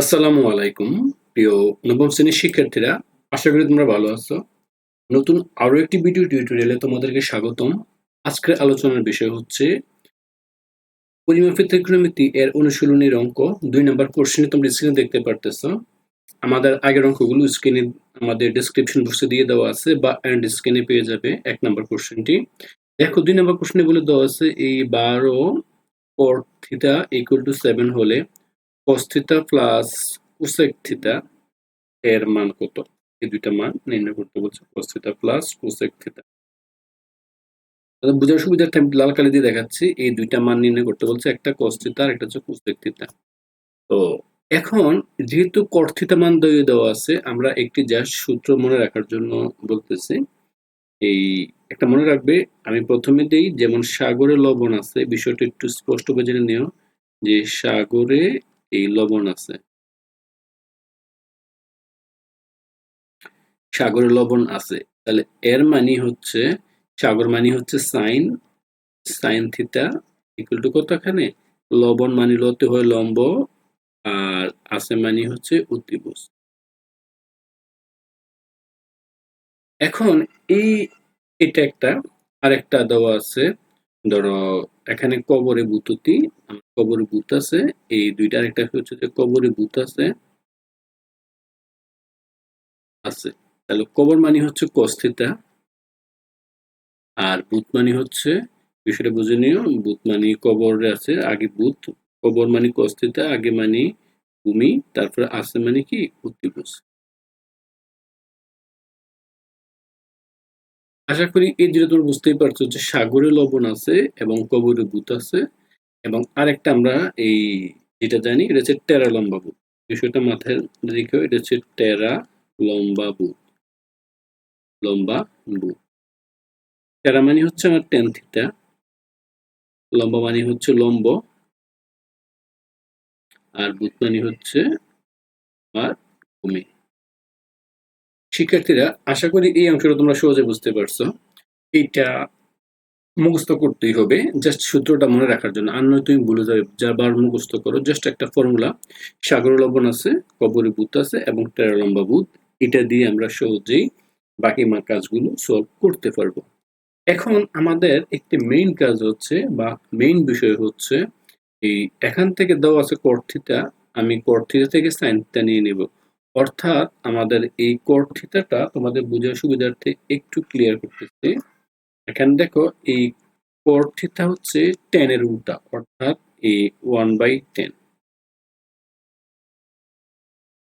আসসালামু আলাইকুম, প্রিয় নবম শ্রেণির শিক্ষার্থীরা। আশা করি তোমরা ভালো আছো। নতুন আরও একটি ভিডিও টিউটোরিয়ালে তোমাদেরকে স্বাগতম। আজকের আলোচনার বিষয় হচ্ছে পরিমাপের ত্রিকোণমিতি এর অনুশীলনীর অঙ্ক। দুই নম্বর কোশ্চেনে তোমরা স্ক্রিনে দেখতে পারতেছ। আমাদের আগের অঙ্কগুলো স্ক্রিনে আমাদের ডিসক্রিপশন বক্সে দিয়ে দেওয়া আছে বা এন্ড স্ক্রিনে পেয়ে যাবে এক নম্বর কোশ্চেনটি দেখো, দুই নম্বর কোশ্চেনে বলে দেওয়া আছে এই বারো পর থিটা ইকুয়াল টু সেভেন হলে থিটা প্লাস কোসেক থিটা এর মান কত? এই দুইটা মান নির্ণয় করতে বলছে থিটা প্লাস কোসেক থিটা বোঝার সুবিধার্থে আমি লাল কালি দিয়ে দেখাচ্ছি। এই দুইটা মান নির্ণয় করতে বলছে একটা থিটা আর একটা হচ্ছে কোসেক থিটা তো এখন যেহেতু কট থিটা মান দিয়ে দেওয়া আছে, আমরা একটি জাস্ট সূত্র মনে রাখার জন্য বলতেছি। এই একটা মনে রাখবে, আমি প্রথমে দেই, যেমন সাগরে লবণ আছে, বিষয়টা একটু স্পষ্ট করে জেনে নিও। যে সাগরে লবণ আছে। সাগরে লবণ আছে। তাহলে এর মানে হচ্ছে, সাগর মানি হচ্ছে sine sine theta equal to কত এখানে লবণ মানি লতে হয় লম্ব, আর আছে মানে হচ্ছে অতিভুজ। এখন এই, এটা একটা, আরেকটা দেওয়া আছে। ধরো, এখানে কবরে বুততি কবরে বুত আছে, এই দুইটা আরেকটা হচ্ছে যে কবরে বুত আছে আছে। তাহলে কবর মানি হচ্ছে কস্থিতা আর বুত মানি হচ্ছে, বিষয়টা বুঝে নিও বুত মানি কবরে আছে, আগে বুত কবর মানি কস্থিতা আগে মানে ভূমি, তারপরে আছে মানে কি উত্তিভুজ আশা করি এই দুটো তোমরা বুঝতেই পারছ যে সাগরে লবণ আছে এবং কবরে বুত আছে। এবং আরেকটা আমরা এই যেটা জানি, এটা হচ্ছে টেরা লম্বা বুত বিষয়টা মাথায় রেখে এটা হচ্ছে টেরা লম্বা বুত লম্বা বুত টেরা মানে হচ্ছে আমার টেন থিটা লম্বা মানে হচ্ছে লম্ব। আর বুত মানে হচ্ছে আর ভূমি। শিক্ষার্থীরা, আশা করি এই অংশটা তোমরা সহজে বুঝতে পারছ। এইটা মুখস্থ করতেই হবে জাস্ট সূত্রটা মনে রাখার জন্য। আর নয়, তুমি ভুলে যাবে যা বার মুখস্থ করো। জাস্ট একটা ফর্মুলা সাগর লবণ আছে, কবরে বুত আছে এবং লম্বা বুত এটা দিয়ে আমরা সহজেই বাকি মা কাজগুলো সলভ করতে পারব। এখন আমাদের একটি মেইন কাজ হচ্ছে বা মেইন বিষয় হচ্ছে, এই এখান থেকে দেওয়া আছে কর্থিতা আমি কর্থিতা থেকে সাইনটা নিয়ে নেব। অর্থাৎ আমাদের এই কোর থিটাটা তোমাদের বোঝার সুবিধার্থে একটু ক্লিয়ার করতেছি। এখানে দেখো, এই কোর থিটা হচ্ছে টেন এর উল্টা, অর্থাৎ এই ওয়ান বাই টেন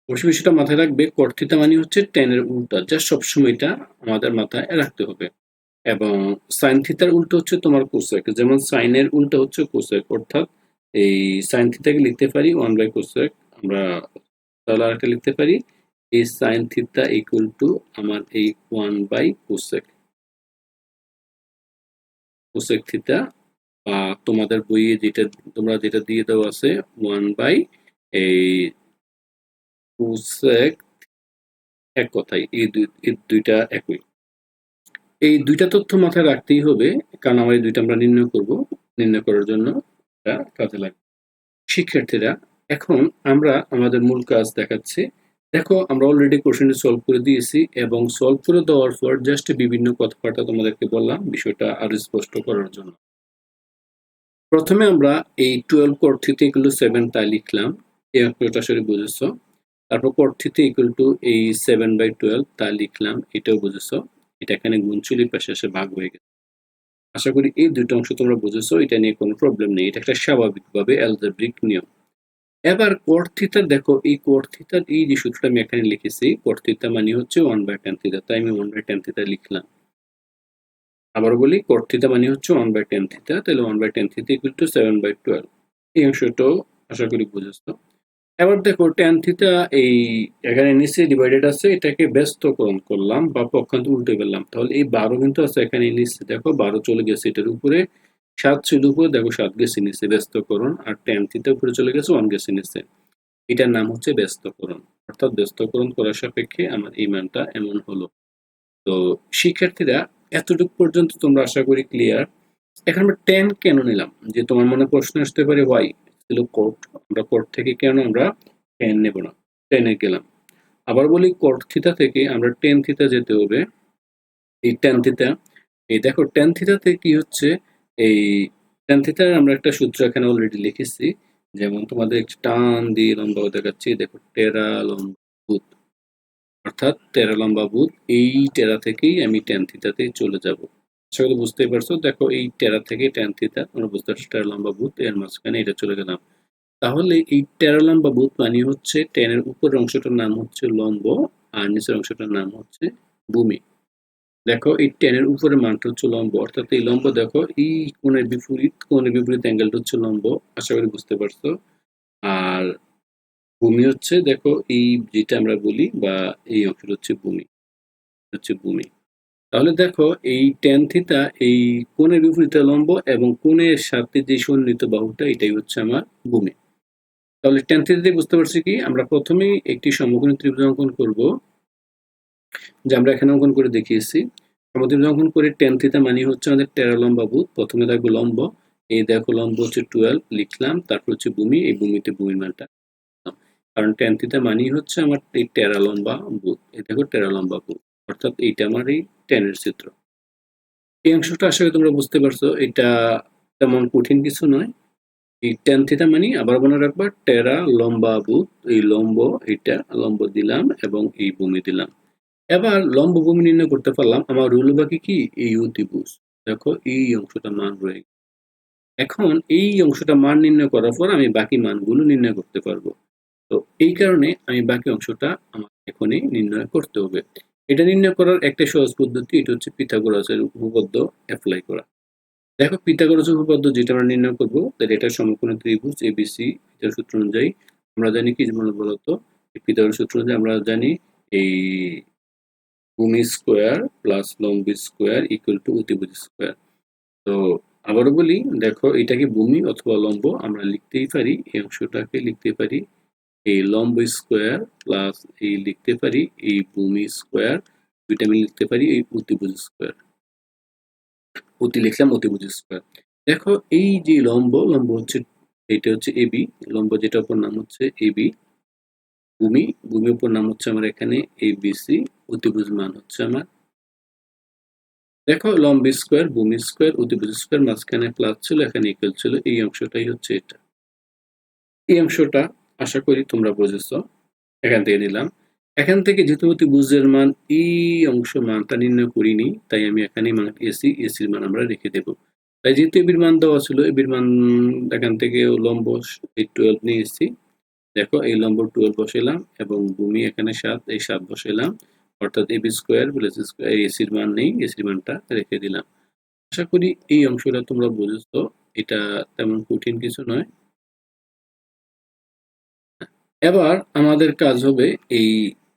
অবশ্যই বিষয়টা মাথায় রাখবে কোর থিটা মানে হচ্ছে টেন এর উল্টা, যা সবসময় এটা আমাদের মাথায় রাখতে হবে। এবং সাইন থিটার উল্টো হচ্ছে তোমার কোসেক যেমন সাইনের উল্টো হচ্ছে কোসেক অর্থাৎ এই সাইন থিটাকে লিখতে পারি ওয়ান বাই কোসেক আমরা তাহলে আরেকটা লিখতে পারি এই সাইন থিটা ইকুয়াল টু আমার এই one by cosec cosec theta বা তোমাদের বইয়ে যেটা, তোমরা যেটা দিয়ে দেওয়া আছে ওয়ান বাই এই কোসেক এক কথাই এই দুইটা একই। এই দুইটা তথ্য মাথায় রাখতেই হবে, কারণ আমার এই দুইটা আমরা নির্ণয় করব, নির্ণয় করার জন্য কাজে লাগবে। শিক্ষার্থীরা এখন আমরা আমাদের মূল কাজ দেখাচ্ছি। দেখো, আমরা অলরেডি কোশ্চেনটি সলভ করে দিয়েছি এবং সলভ করে দেওয়ার পর জাস্ট বিভিন্ন কথাবার্তা তোমাদেরকে বললাম বিষয়টা আরও স্পষ্ট করার জন্য। প্রথমে আমরা এই টুয়েলভ কর্থিতে ইকুয়াল টু সেভেন তাই লিখলাম। এই অঙ্কটা আসলে বুঝেছ। তারপর কর্থিতে ইকুয়াল টু এই সেভেন বাই টুয়েলভ তা লিখলাম, এটাও বুঝেছ। এটা এখানে গুণচুলির পাশে এসে ভাগ হয়ে গেছে। আশা করি এই দুটো অংশ তোমরা বুঝেছ, এটা নিয়ে কোনো প্রবলেম নেই। এটা একটা স্বাভাবিকভাবে অ্যালজেব্রিক নিয়ম। এবার কোট থিতা দেখো এই কোট এই যে সূত্রটা আমি এখানে লিখেছি কোট থিতা মানে হচ্ছে ওয়ান বাই টেন থিতা তাই আমি ওয়ান বাই টেন থিতা লিখলাম। আবার বলি কোট থিতা মানে হচ্ছে ওয়ান বাই টেন থিতা তাহলে one by tan theta equal to seven by twelve এই অংশটাও আশা করি বুঝেছ। এবার দেখো টেন থিতা এই এখানে নিচে ডিভাইডেড আছে, এটাকে ব্যস্তকরণ করলাম বা পক্ষান্ত উল্টে ফেললাম। তাহলে এই বারো কিন্তু আছে এখানে নিচে, দেখো বারো চলে গেছে এটার উপরে। সাত শুধু উপরে, দেখো সাত গেছে নিচে, ব্যস্তকরণ আর টেন থিতা উপরে চলে গেছে ওয়ান গেছে নিচে। এটার নাম হচ্ছে ব্যস্তকরণ। অর্থাৎ ব্যস্তকরণ করার সাপেক্ষে আমার এই মানটা এমন হলো। তো শিক্ষার্থীরা, এতটুকু পর্যন্ত তোমরা আশা করি ক্লিয়ার এখন আমরা টেন কেন নিলাম? যে তোমার মনে প্রশ্ন আসতে পারে ওয়াই ছিল কোর্ট আমরা কোর্ট থেকে কেন আমরা টেন নেব না? টেনে গেলাম। আবার বলি কট থিতা থেকে আমরা টেন থিতা যেতে হবে। এই টেন থিতা এই দেখো টেন থিতাতে কি হচ্ছে? এই টেন থিটার আমরা একটা সূত্র এখানে অলরেডি লিখেছি। যেমন তোমাদের একটু টান দিয়ে লম্বা দেখাচ্ছি। দেখো, টেরা লম্বা বুথ অর্থাৎ টেরা লম্বা বুথ এই টেরা থেকেই আমি ট্যান থিতাতে চলে যাব। করি বুঝতেই পারছ? দেখো, এই টেরা থেকে ট্যান থিতা আমরা বুঝতে পারছি টেরা লম্বা বুথ এর মাঝখানে এটা চলে গেলাম। তাহলে এই টেরা লম্বা বুথ মানে হচ্ছে টেনের উপরের অংশটার নাম হচ্ছে লম্ব, আর নিচের অংশটার নাম হচ্ছে ভূমি। দেখো, এই টেনের উপরে মানটা হচ্ছে লম্ব, অর্থাৎ এই লম্ব দেখো, এই কোণের বিপরীত কোণের বিপরীত অ্যাঙ্গেলটা হচ্ছে লম্ব, আশা করি বুঝতে পারছ। আর ভূমি হচ্ছে, দেখো, এই যেটা আমরা বলি, বা এই অংশটা হচ্ছে ভূমি হচ্ছে ভূমি। তাহলে দেখো, এই টেন থিতা এই কোণের বিপরীতে লম্ব এবং কোণের সাথে যে সন্নিহিত বাহুটা, এটাই হচ্ছে আমার ভূমি। তাহলে টেন থিতাতে বুঝতে পারছি কি? আমরা প্রথমেই একটি সমকোণী ত্রিভুজ অঙ্কন করব। যে আমরা এখানে অঙ্কন করে দেখিয়েছি। সমত্রিভুজ অঙ্কন করে টেন থিতা মানে হচ্ছে আমাদের টেরা লম্বা বুথ প্রথমে থাকবে লম্ব, এই দেখো লম্ব হচ্ছে টুয়েলভ লিখলাম, তারপর হচ্ছে ভূমি, এই ভূমিতে ভূমির মানটা। কারণ টেন থিতা মানি হচ্ছে আমার এই টেরা লম্বা বুথ এই দেখো টেরা লম্বা বুথ অর্থাৎ এইটা আমার এই টেনের চিত্র। এই অংশটা আশা করি তোমরা বুঝতে পারছ, এটা তেমন কঠিন কিছু নয়। এই টেন থিতা মানে আবার মনে রাখবা টেরা লম্বা বুথ এই লম্ব, এইটা লম্ব দিলাম এবং এই ভূমি দিলাম। এবার লম্ব ভূমি নির্ণয় করতে পারলাম, আমার রুল বাকি কি? এই অতিভুজ। দেখো, এই অংশটা মান রয়ে এখন এই অংশটা মান নির্ণয় করার পর আমি বাকি মানগুলো নির্ণয় করতে পারব। তো এই কারণে আমি বাকি অংশটা আমার এখনই নির্ণয় করতে হবে। এটা নির্ণয় করার একটা সহজ পদ্ধতি, এটা হচ্ছে পিথাগোরাসের উপপাদ্য অ্যাপ্লাই করা। দেখো, পিথাগোরাসের উপপাদ্য যেটা আমরা নির্ণয় করব, তাহলে এটা সমকোণী ত্রিভুজ এবিসি এটার সূত্র অনুযায়ী আমরা জানি কি বলতো পিথাগোরাস সূত্র অনুযায়ী আমরা জানি এই ভূমি স্কোয়ার প্লাস লম্ব স্কোয়ার ইকুয়াল টু অতিভুজ স্কোয়ার। তো আবারও বলি, দেখো এটাকে ভূমি অথবা লম্ব? আমরা লিখতেই পারি, এই অংশটাকে লিখতে পারি, এই লম্ব স্কোয়ার প্লাস এই লিখতে পারি, এই ভূমি স্কোয়ার, দুইটা আমি লিখতে পারি, এই অতিভুজ স্কোয়ার। অতি লিখলাম অতিভুজ স্কোয়ার। দেখো এই যে লম্ব লম্ব হচ্ছে, এটা হচ্ছে এবি লম্ব যেটা উপর নাম হচ্ছে এবি ভূমি ভূমির উপর নাম হচ্ছে আমার এখানে এবিসি অতিভুজ মান হচ্ছে আমার। দেখো, লম্ব স্কোয়ার ভূমি স্কোয়ার অতিভুজ স্কোয়ার মাঝখানে প্লাস ছিল, এখানে ইকুয়াল ছিল। এই অংশটাই হচ্ছে এটা। এই অংশটা আশা করি তোমরা বুঝেছ। এখান থেকে নিলাম। এখান থেকে যেহেতু অতিভুজের মান, এই অংশ মানটা নির্ণয় করিনি, তাই আমি এখানে মান এসি এসির মান আমরা রেখে দেব। তাই যেহেতু এবির মান দেওয়া ছিল এবির মান এখান থেকে লম্ব এই টুয়েলভ নিয়ে এসেছি। দেখো, এই লম্ব টুয়েলভ বসাইলাম এবং ভূমি এখানে সাত, এই সাত বসাইলাম। অর্থাৎ এবি স্কোয়ার প্লাস স্কোয়ার এসির মান নেই এসির মানটা রেখে দিলাম। আশা করি এই অংশটা তোমরা বুঝেছ। এটা তেমন কঠিন কিছু নয়। এবার আমাদের কাজ হবে এই,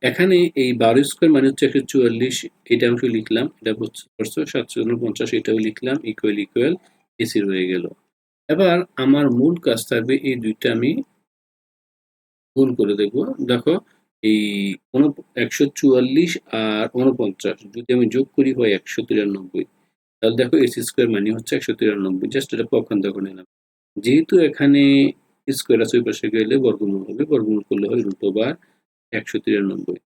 এখানে এই বারো স্কোয়ার মানে হচ্ছে একশো চুয়াল্লিশ, এটা অংশ লিখলাম, এটা পারছ? সাতশো পঞ্চাশ এটাও লিখলাম ইকুয়াল ইকুয়াল এসি রয়ে গেল। এবার আমার মূল কাজ থাকবে এই দুইটা আমি গুণ করে দেখব। দেখো, এই একশো চুয়াল্লিশ আর উনপঞ্চাশ, যদি আমি যোগ করি হয় একশো তিরানব্বই। তাহলে দেখো, এসি স্কোয়ার মানে হচ্ছে একশো তিরানব্বই। জাস্ট এটা পক্ষান্তর করে নিলাম। যেহেতু এখানে স্কোয়ার আছে, ওই পাশে গেলে বর্গমূল হবে। বর্গমূল করলে হয় রুট ওভার একশো তিরানব্বই।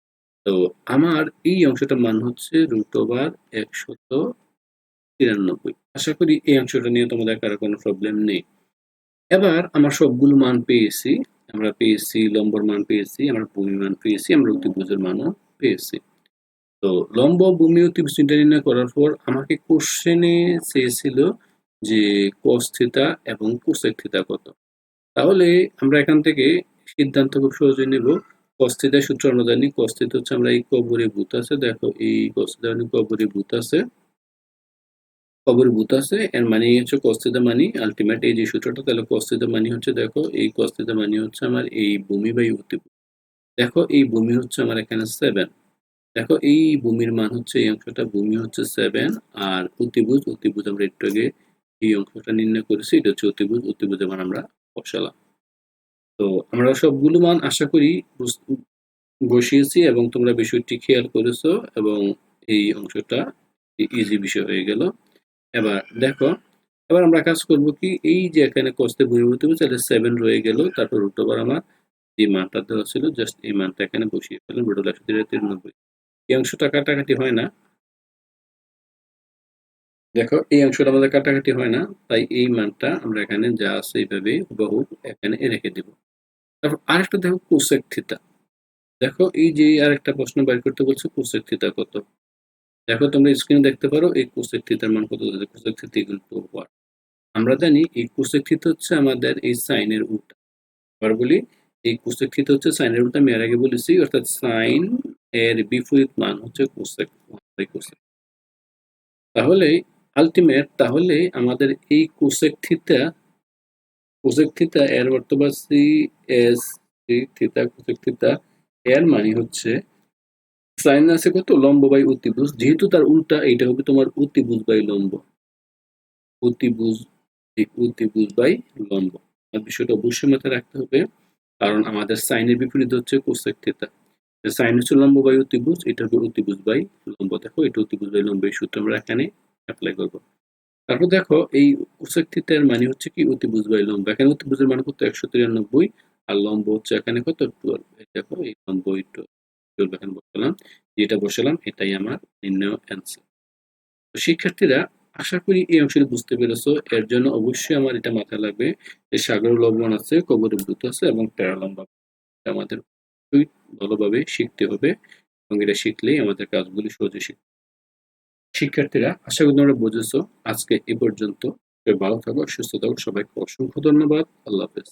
তো আমার এই অংশটার মান হচ্ছে রুট ওভার একশত তিরানব্বই। আশা করি এই অংশটা নিয়ে তোমাদের কারও কোনো প্রবলেম নেই। এবার আমার সবগুলো মান পেয়েছি। আমরা পেয়েছি, লম্বর মান পেয়েছি, আমরা ভূমি মান পেয়েছি, আমরা অতিভুজের মানও পেয়েছি। তো লম্ব ভূমি অতিভুজ নির্ণয় করার পর আমাকে কোশ্চেনে চেয়েছিল যে কস থিতা এবং কোসেক থিতা কত। তাহলে আমরা এখান থেকে সিদ্ধান্ত খুব সহজে নেব। কস্তিতার সূত্র আমরা জানি হচ্ছে আমরা এই কবরে ভূত আছে, দেখো এই কস্তিতা মানে কবরে ভূত আছে। কবরে আছে, এর মানে হচ্ছে কস্তিতা মানি আলটিমেট এই যে সূত্রটা, তাহলে কস্তিতা মানি হচ্ছে, দেখো, এই কস্তিতা মানি হচ্ছে আমার এই ভূমি বা অতিভূত দেখো, এই ভূমি হচ্ছে আমার এখানে সেভেন দেখো, এই ভূমির মান হচ্ছে, এই অংশটা ভূমি হচ্ছে সেভেন আর অতিভুজ অতিভুজ আমরা একটু আগে এই অংশটা নির্ণয় করেছি, এটা হচ্ছে অতিভুজ অতিভুজের মান আমরা বসালাম। তো আমরা সবগুলো মান আশা করি বসিয়েছি এবং তোমরা বিষয়টি খেয়াল করেছ এবং এই অংশটা ইজি বিষয় হয়ে গেল। এবার দেখো, এবার আমরা কাজ করব কি, এই যে এখানে কস্তে ভূমিভূত হবে, তাহলে সেভেন রয়ে গেল, তারপর রুট ওভার আমার যে মানটা দেওয়া ছিল জাস্ট এই মানটা এখানে বসিয়ে ফেলেন রুট একশো তিরানব্বই। এই অংশটা কাটাকাটি হয় না। দেখো, এই অংশটা আমাদের কাটাকাটি হয় না, তাই এই মানটা আমরা এখানে যা আছে এইভাবে বহু এখানে রেখে দেব। তারপর আরেকটা দেখো কোসেক থিতা দেখো, এই যে আরেকটা প্রশ্ন বের করতে বলছে কোসেক থিতা কত? দেখো, তোমরা স্ক্রিনে দেখতে পারো, এই কোসেক থিতার মান কত ইকুয়াল টু আমরা জানি এই কোসেক হচ্ছে আমাদের এই সাইনের উল্টা আবার বলি, এই কোসেক হচ্ছে সাইনের উল্টা আমি এর আগে বলেছি, অর্থাৎ সাইন এর বিপরীত মান হচ্ছে কোসেক তাহলে আলটিমেট তাহলে আমাদের এই কোসেক থিতা কোসেক থিতা এর বর্তমান C S theta cosec theta এর মানে হচ্ছে সাইন আছে কত লম্ব বাই অতিভুজ, যেহেতু তার উল্টা এইটা হবে তোমার অতিভুজ বাই লম্ব। অতিভুজ অতিভুজ বাই লম্ব। আর বিষয়টা অবশ্যই মাথায় রাখতে হবে, কারণ আমাদের সাইনের বিপরীত হচ্ছে কোসেক থিতা সাইন হচ্ছে লম্ব বাই অতিভুজ, এটা হবে অতিভুজ বাই লম্ব। দেখো, এটা অতিভুজ বাই লম্ব, এই সূত্র আমরা এখানে অ্যাপ্লাই করব। তারপর দেখো, এই কোসেক থিতার মানে হচ্ছে কি অতিভুজ বাই লম্ব? এখানে অতিভুজের মান কত? একশো তিরানব্বই, আর লম্ব হচ্ছে এখানে কত? টুয়েলভ দেখো এই লম্ব এই টুয়েলভ এখানে বসালাম যেটা বসালাম এটাই আমার নির্ণয় অ্যান্সার তো শিক্ষার্থীরা, আশা করি এই অংশটি বুঝতে পেরেছ। এর জন্য অবশ্যই আমার এটা মাথায় লাগবে যে সাগর লবণ আছে, কবরের ভূত আছে এবং প্যারালম্বা আমাদের ভালোভাবে শিখতে হবে এবং এটা শিখলেই আমাদের কাজগুলি সহজে শিখতে শিক্ষার্থীরা, আশা করি তোমরা বুঝেছ। আজকে এ পর্যন্ত। ভালো থাকো, সুস্থ থাকো। সবাইকে অসংখ্য ধন্যবাদ। আল্লাহ হাফেজ।